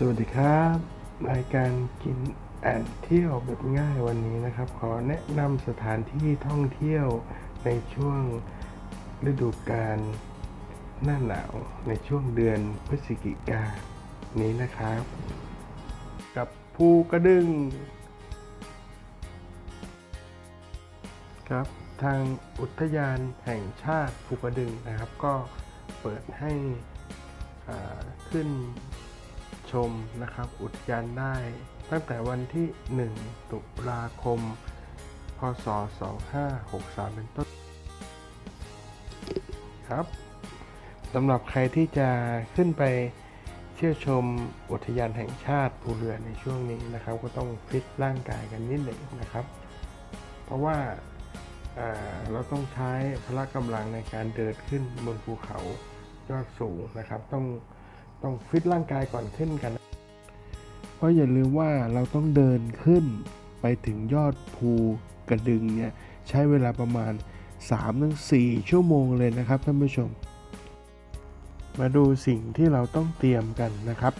สวัสดีครับ รายการกินแอนเที่ยวแบบง่ายวันนี้นะครับ ขอแนะนำสถานที่ท่องเที่ยวในช่วงฤดูกาลหน้าหนาวในช่วงเดือนพฤศจิกายนนี้นะครับ กับภูกระดึงครับ ทางอุทยานแห่งชาติภูกระดึงนะครับ ก็เปิดให้ขึ้น ชมนะครับ อุทยานได้ ตั้งแต่วันที่ 1 ตุลาคม พศ 2563 เป็นต้นครับสำหรับใครที่จะขึ้นไปเที่ยวชมอุทยานแห่งชาติภูเรือในช่วงนี้นะครับ ก็ต้องฟิตร่างกายกันนิดหนึ่งนะครับ เพราะว่าเราต้องใช้พละกำลังในการเดินขึ้นบนภูเขายอดสูงนะครับ ต้อง ต้องฟิตร่างกายก่อนขึ้นกัน เพราะอย่าลืมว่าเราต้องเดินขึ้นไปถึงยอดภูกระดึงเนี่ยใช้เวลาประมาณ 3-4 ชั่วโมงเลยนะครับท่านผู้ชม มาดูสิ่งที่เราต้องเตรียมกันนะครับ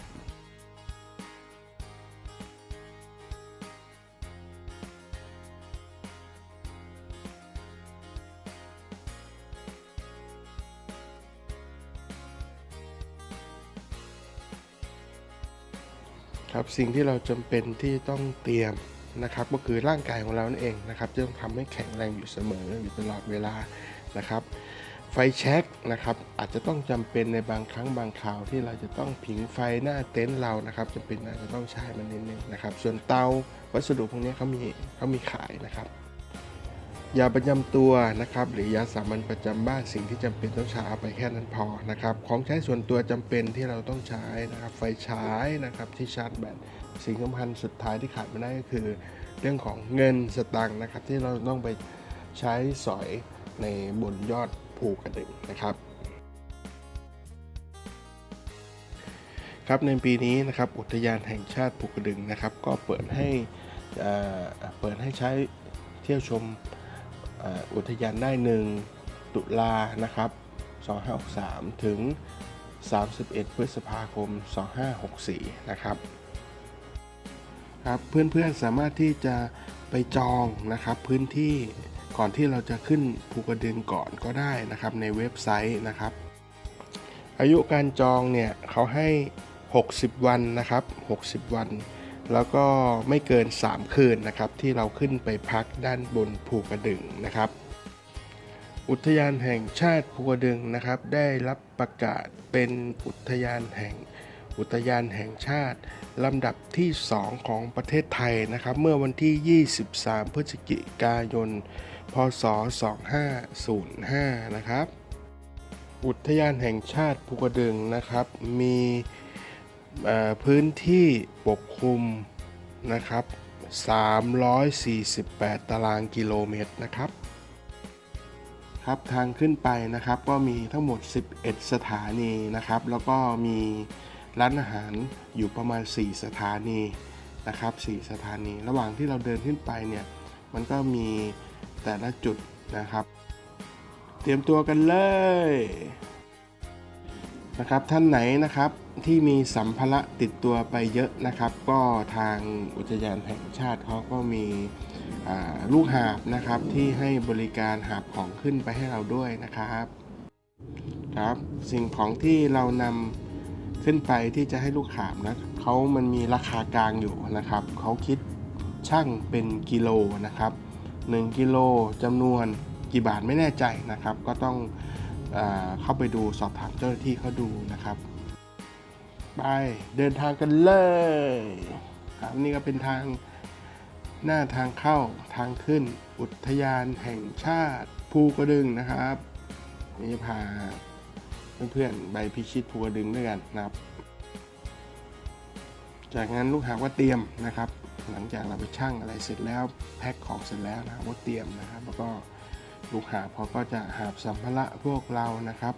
ครับสิ่งที่เราจำเป็นที่ต้องเตรียมนะครับ ก็คือร่างกายของเรานั่นเองนะครับจะต้องทำให้แข็งแรงอยู่เสมออยู่ตลอดเวลานะครับ ไฟแช็กนะครับ อาจจะต้องจำเป็นในบางครั้งบางคราวที่เราจะต้องผิงไฟหน้าเต็นท์เรานะครับจำเป็นอาจจะต้องใช้มันนิดนึงนะครับ ส่วนเตาวัสดุพวกนี้เขามีเขามีขายนะครับ ยาประจำตัวนะครับหรือยาสามัญประจำบ้านสิ่งที่จำเป็นต้องใช้เอาไปแค่นั้นพอนะครับของใช้ส่วนตัวจำเป็นที่เราต้องใช้นะครับไฟฉายนะครับที่ชาร์จแบตสิ่งสำคัญสุดท้ายที่ขาดไม่ได้ก็คือ เรื่องของเงินสตังค์นะครับที่เราต้องไปใช้สอยในบนยอดภูกระดึงนะครับครับในปีนี้นะครับอุทยานแห่งชาติภูกระดึงนะครับ ก็เปิดให้เอ่อเปิดให้ใช้เที่ยวชม อุทยานได้1ตุลานะครับ2563 ถึง 31 พฤษภาคม 2564 นะครับ ครับเพื่อนๆสามารถที่จะไปจองนะครับพื้นที่ก่อนที่เราจะขึ้นภูกระดึงก่อนก็ได้นะครับในเว็บไซต์นะครับ อายุการจองเนี่ยเขาให้ 60 วันนะครับ 60 วัน แล้วก็ไม่เกิน 3 คืนนะครับที่เราขึ้นไปพักด้านบนภูกระดึงนะครับ อุทยานแห่งชาติภูกระดึงนะครับ ได้รับประกาศเป็นอุทยานแห่งอุทยานแห่งชาติลำดับที่ 2 ของประเทศไทยนะครับ เมื่อวันที่ 23 พฤศจิกายน พศ 2505 นะครับ อุทยานแห่งชาติภูกระดึงนะครับ มี พื้นที่ปกคลุมนะครับ 348 ตารางกิโลเมตรนะครับ ครับทางขึ้นไปนะครับก็มีทั้งหมด 11 สถานีนะครับ แล้วก็มีร้านอาหารอยู่ประมาณ 4 สถานีนะครับ 4 สถานี ระหว่างที่เราเดินขึ้นไปเนี่ย มันก็มีแต่ละจุดนะครับ เตรียมตัวกันเลย นะครับท่านไหนนะครับที่มีสัมภาระติดตัวไปเยอะนะครับ ก็ทางอุทยานแห่งชาติเขาก็มีลูกหาบนะครับที่ให้บริการหาบของขึ้นไปให้เราด้วยนะครับครับสิ่งของที่เรานำขึ้นไปที่จะให้ลูกหาบนะเขามันมีราคากลางอยู่นะครับเขาคิดช่างเป็นกิโลนะครับ1กิโลจำนวนกี่บาทไม่แน่ใจนะครับ ก็ต้อง เข้าไปดูสอบถามเจ้าหน้าที่เขาดูนะครับ ไปเดินทางกันเลยครับนี่ก็เป็นทางหน้าทางเข้าทางขึ้นอุทยานแห่งชาติภูกระดึงนะครับนี่พาเพื่อนๆไปพิชิตภูกระดึงด้วยกันนะครับ จากนั้นลูกหาบก็เตรียมนะครับ หลังจากเราไปชั่งอะไรเสร็จแล้วแพ็คของเสร็จแล้วนะครับก็เตรียมนะครับ แล้วก็ ลูกหาบเขาก็จะหาบสัมภาระพวกเรานะครับ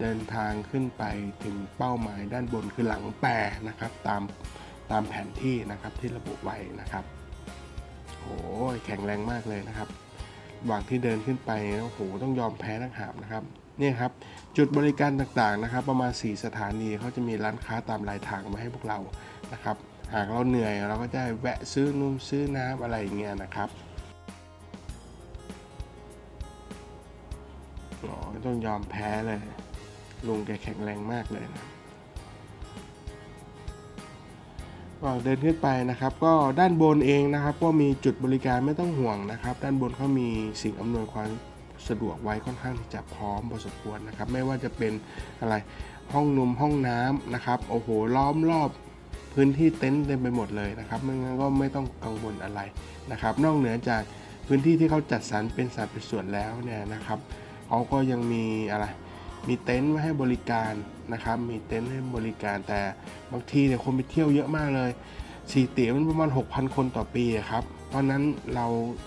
เดินทางขึ้นไปถึงเป้าหมายด้านบนคือหลังแปรนะครับ ตามตามแผนที่นะครับที่ระบุไว้นะครับโอ้ยแข็งแรงมากเลยนะครับระหว่างที่เดินขึ้นไปโอ้โหต้องยอมแพ้นักหาบนะครับนี่ครับจุดบริการต่างๆนะครับ ประมาณ 4 สถานีเขาจะมีร้านค้าตามรายทางมาให้พวกเรานะครับ หากเราเหนื่อยเราก็จะแวะซื้อนุ่มซื้อน้ำอะไรอย่างเงี้ยนะครับ ต้องยอมแพ้เลย ลุงแกแข็งแรงมากเลยนะก็เดินขึ้นไปนะครับ ก็ด้านบนเองนะครับ ก็มีจุดบริการไม่ต้องห่วงนะครับ ด้านบนเขามีสิ่งอำนวยความสะดวกไว้ค่อนข้างที่จะพร้อมพอสมควรนะครับ ไม่ว่าจะเป็นอะไรห้องนมห้องน้ำนะครับโอ้โหล้อมรอบพื้นที่เต็นท์เต็มไปหมดเลยนะครับไม่งั้นก็ไม่ต้องกังวลอะไรนะครับ นอกเหนือจากพื้นที่ที่เขาจัดสรรเป็นสัดเป็นส่วนแล้วเนี่ยนะครับ เขาก็ยังมีอะไรมีเต็นท์ไว้ให้บริการนะครับ มีเต็นท์ให้บริการแต่บางทีเนี่ยคนไปเที่ยวเยอะมากเลยสี่เตี๋ยมันประมาณ 6,000 คนต่อปีครับ เพราะนั้นเรา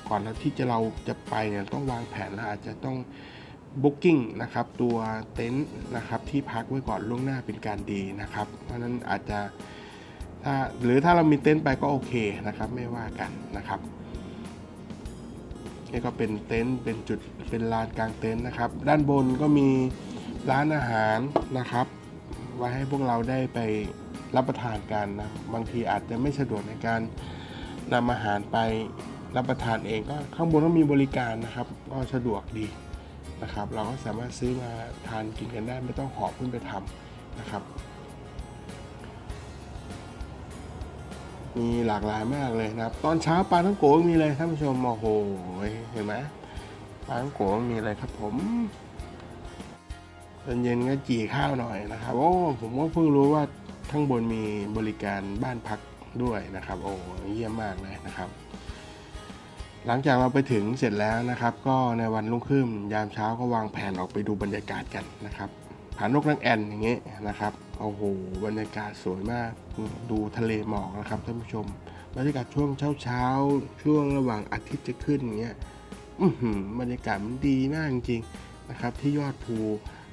ก่อนที่จะเราจะไปเนี่ยต้องวางแผนแล้วอาจจะต้อง Booking นะครับตัวเต็นท์นะครับที่พักไว้ก่อนล่วงหน้าเป็นการดีนะครับ เพราะนั้นอาจจะถ้าหรือถ้าเรามีเต็นท์ไปก็โอเคนะครับไม่ว่ากันนะครับ นี่ก็เป็นเต็นท์เป็นจุดเป็นลานกลางเต็นท์นะครับ ด้านบนก็มีร้านอาหารนะครับไว้ให้พวกเราได้ไปรับประทานกันนะบางทีอาจจะไม่สะดวกในการนำอาหารไปรับประทานเองก็ข้างบนก็มีบริการนะครับ ก็สะดวกดีนะครับ เราก็สามารถซื้อมาทานกินกันได้ไม่ต้องหอบขึ้นไปทำนะครับ มีหลากหลายมากเลยนะครับ ตอนเช้าปลาทั้งโกมีเลยท่านผู้ชมโอ้โหเห็นไหมปลาทั้งโกมีอะไรครับผมตอนเย็นก็จี่ข้าวหน่อยนะครับโอ้ผมก็เพิ่งรู้ว่าข้างบนมีบริการบ้านพักด้วยนะครับ โอ้เยี่ยมมากเลยนะครับ หลังจากเราไปถึงเสร็จแล้วนะครับ ก็ในวันรุ่งขึ้นยามเช้าก็วางแผนออกไปดูบรรยากาศกันนะครับผานกนางแอ่นอย่างเงี้ยนะครับ โอ้โหบรรยากาศสวยมากดูทะเลหมอกนะครับท่านผู้ชม บรรยากาศช่วงเช้าเช้าช่วงระหว่างอาทิตย์จะขึ้นอย่างเงี้ยอืบรรยากาศมันดีมากจริงๆนะครับ ที่ยอดภู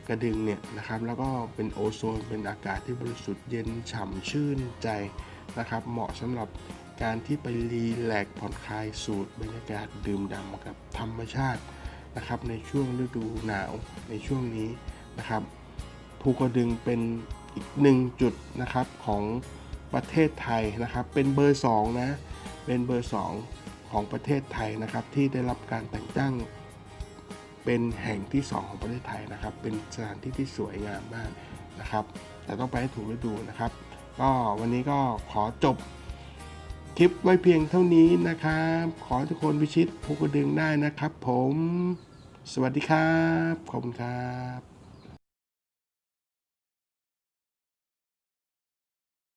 กระดึงเนี่ยนะครับ แล้วก็เป็นโอโซนเป็นอากาศที่บริสุทธิ์เย็นฉ่ำชื่นใจนะครับ เหมาะสำหรับการที่ไปรีแลกผ่อนคลายสูตรบรรยากาศดื่มด่ำกับธรรมชาตินะครับ ในช่วงฤดูหนาวในช่วงนี้นะครับภูกระดึงเป็น อีกหนึ่งจุดนะครับของประเทศไทยนะครับ เป็นเบอร์2นะเป็นเบอร์ 2 ของประเทศไทยนะครับ ที่ได้รับการแต่งตั้งเป็นแห่งที่ 2 ของประเทศไทยนะครับ เป็นสถานที่ที่สวยงามมากนะครับ แต่ต้องไปให้ถูกฤดูนะครับ ก็วันนี้ก็ขอจบคลิปไว้เพียงเท่านี้นะครับ ขอทุกคนพิชิตภูกระดึงได้นะครับ ผม สวัสดีครับ ขอบคุณครับ